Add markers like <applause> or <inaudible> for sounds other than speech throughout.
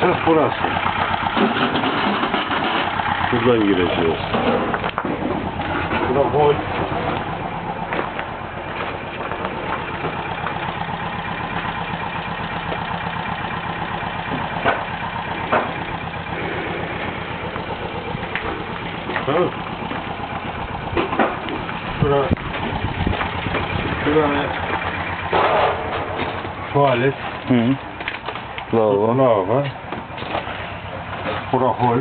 esas burası. Buradan gireceğiz. Bura hol. Tamam. Şura, şura tuvalet, Hı. Lavabo. lavabo, bura hol.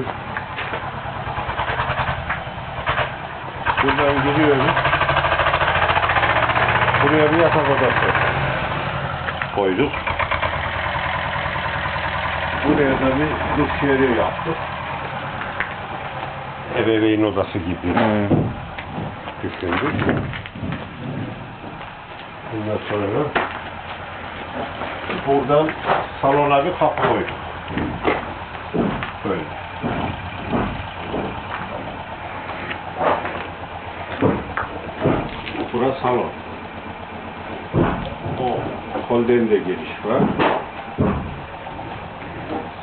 Buradan giriyoruz. Buraya bir yatak odası koyduk. Buraya da bir dış yeri yaptık. Ebeveyn odası gibi Hı. düşündük. Bundan sonra buradan salona bir kapı koyduk. Böyle. Burası salon. O kolden de giriş var.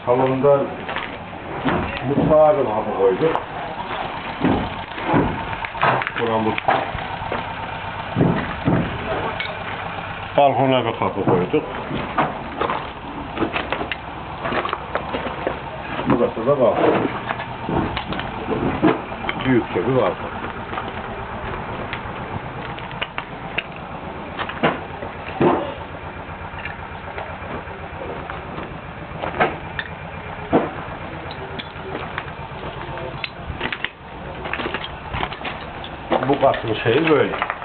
Salonda mutfağa bir kapı koyduk. Bura mutfak. Balkona bir kapı koyduk. Burası da balkon. Büyükçe bir balkon. bucaço cheio, velho.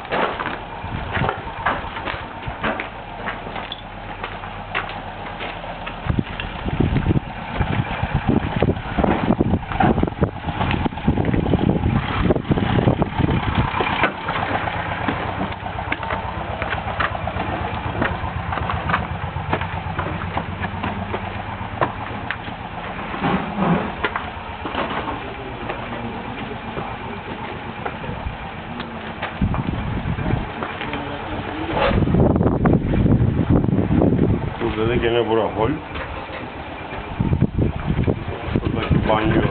Gene bura hol. Buradaki banyo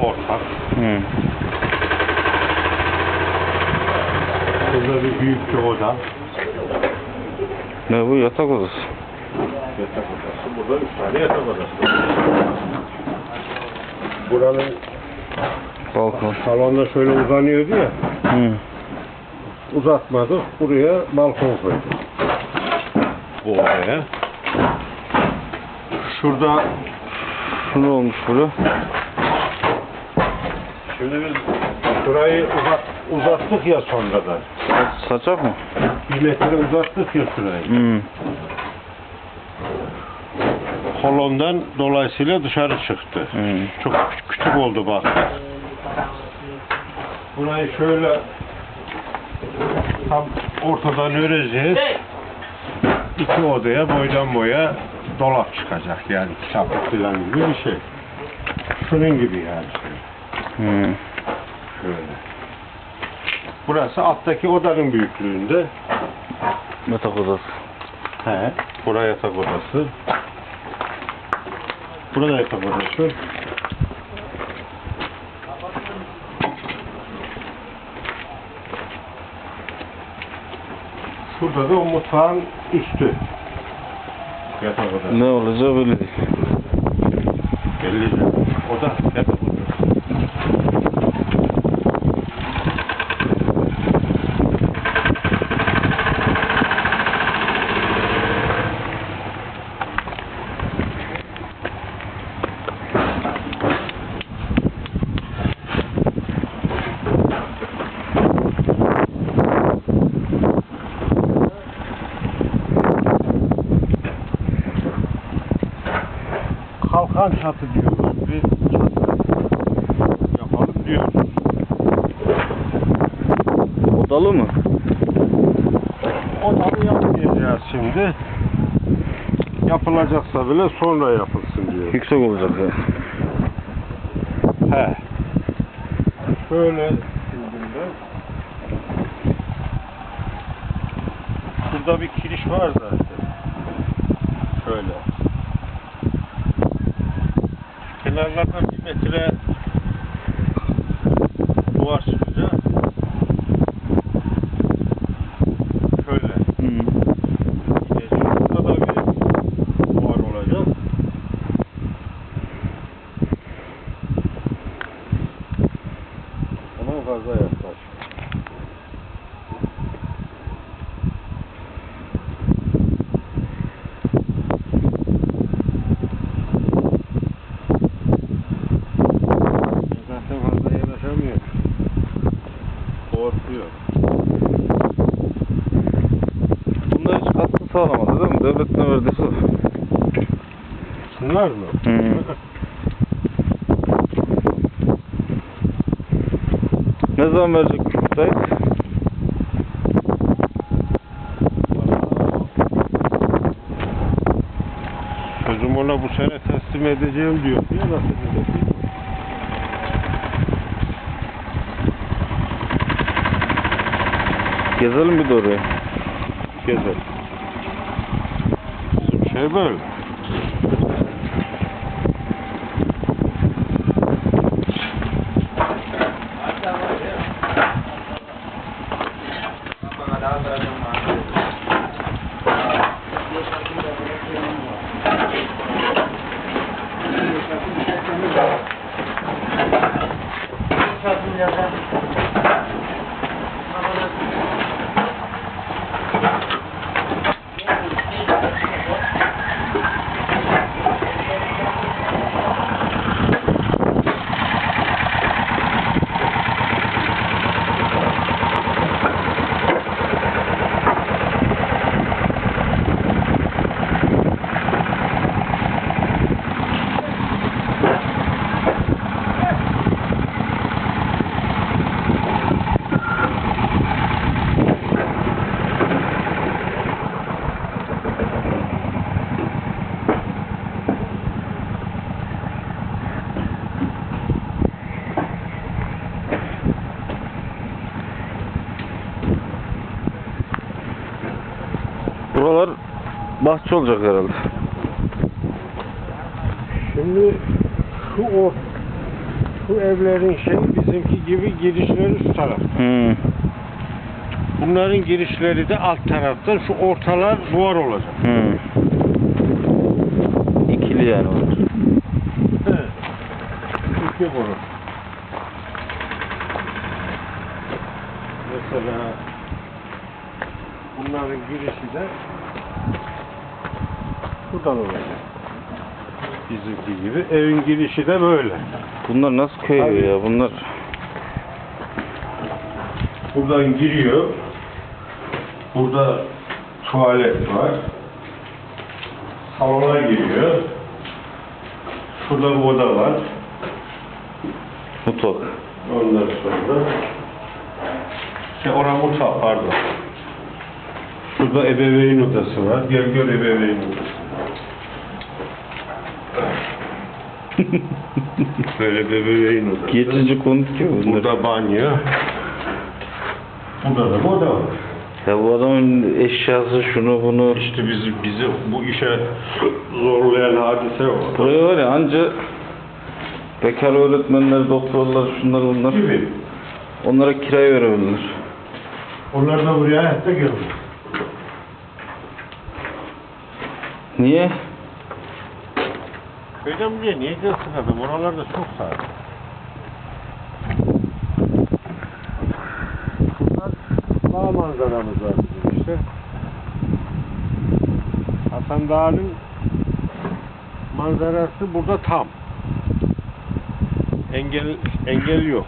ortak. Hı. Burada bir büyük bir oda. Ne bu yatak odası? Yatak odası. Burada üç tane yatak odası. Buranın Balkon. salonda şöyle uzanıyordu ya. Hı. Uzatmadık. Buraya balkon koyduk. Bu odaya. Şurada Şu ne olmuş bura? şimdi biz şurayı uzat, uzattık ya sonradan. Sa- saçak mı? Bir metre uzattık ya şurayı. Hı. Kolondan dolayısıyla dışarı çıktı. Hı. Çok küçük, küçük oldu bak. Burayı şöyle tam ortadan öreceğiz. İki odaya boydan boya dolap çıkacak yani kitaplık falan gibi bir şey. Şunun gibi yani. Hı. Şöyle. Burası alttaki odanın büyüklüğünde. Yatak odası. He. Buraya yatak odası. Burada yatak odası. Şurada da o mutfağın üstü. Yatak odası. Ne olacağı belli değil. Belli. O da kalkan çatı diyoruz. Bir çatı yapalım diyoruz. Odalı mı? O tabi yapmayacağız şimdi. Yapılacaksa bile sonra yapılsın diyor. Yüksek olacak ya. He. Şöyle. Şurada bir kiriş var zaten. Şöyle. Kenarlardan bir metre duvar çıkacak. Şöyle. Hı. gidecek. Burada da bir duvar olacak. Ama fazla yaklaş. Zaten fazla yanaşamıyor. Korkuyor. Bunlar hiç katkı sağlamadı değil mi? Devlet ne verdiyse. o. Şunlar mı? Hı. Ne zaman verecek müteahhit? Sözüm ona bu sene teslim edeceğim diyor. Ya nasıl edecek? Gezelim bir de oraya. Gezer. Bizim şey böyle. Buralar bahçe olacak herhalde. Şimdi şu o şu evlerin şey bizimki gibi girişleri şu tarafta. Hı. Bunların girişleri de alt tarafta. Şu ortalar duvar olacak. Hı. İkili yani olur. Evet. İki boru. Mesela bunların girişi de buradan olacak. Bizimki gibi. Evin girişi de böyle. Bunlar nasıl köy evi ya? Bunlar Buradan giriyor. Burada tuvalet var. Salona giriyor. Şurada bir oda var. mutfak. Ondan sonra şey orada mutfak pardon. Şurada ebeveyn odası var. Gel gör ebeveyn odası. <laughs> Böyle ebeveyn odası. Geçici konut ki bunlar. Burada banyo. Burada da bir oda var. Ya bu adamın eşyası şunu bunu. İşte bizi bizi bu işe zorlayan hadise o. Buraya var ya anca bekar öğretmenler, doktorlar, şunlar bunlar. Gibi. Onlara kiraya verebilirler. Onlar da buraya hayatta gelmiyor. Niye? Köyden buraya niye gelsin adam? Oralarda çok sağ. Şuradan dağ manzaramız var bizim işte. Hasan Dağı'nın manzarası burada tam. Engel engel yok.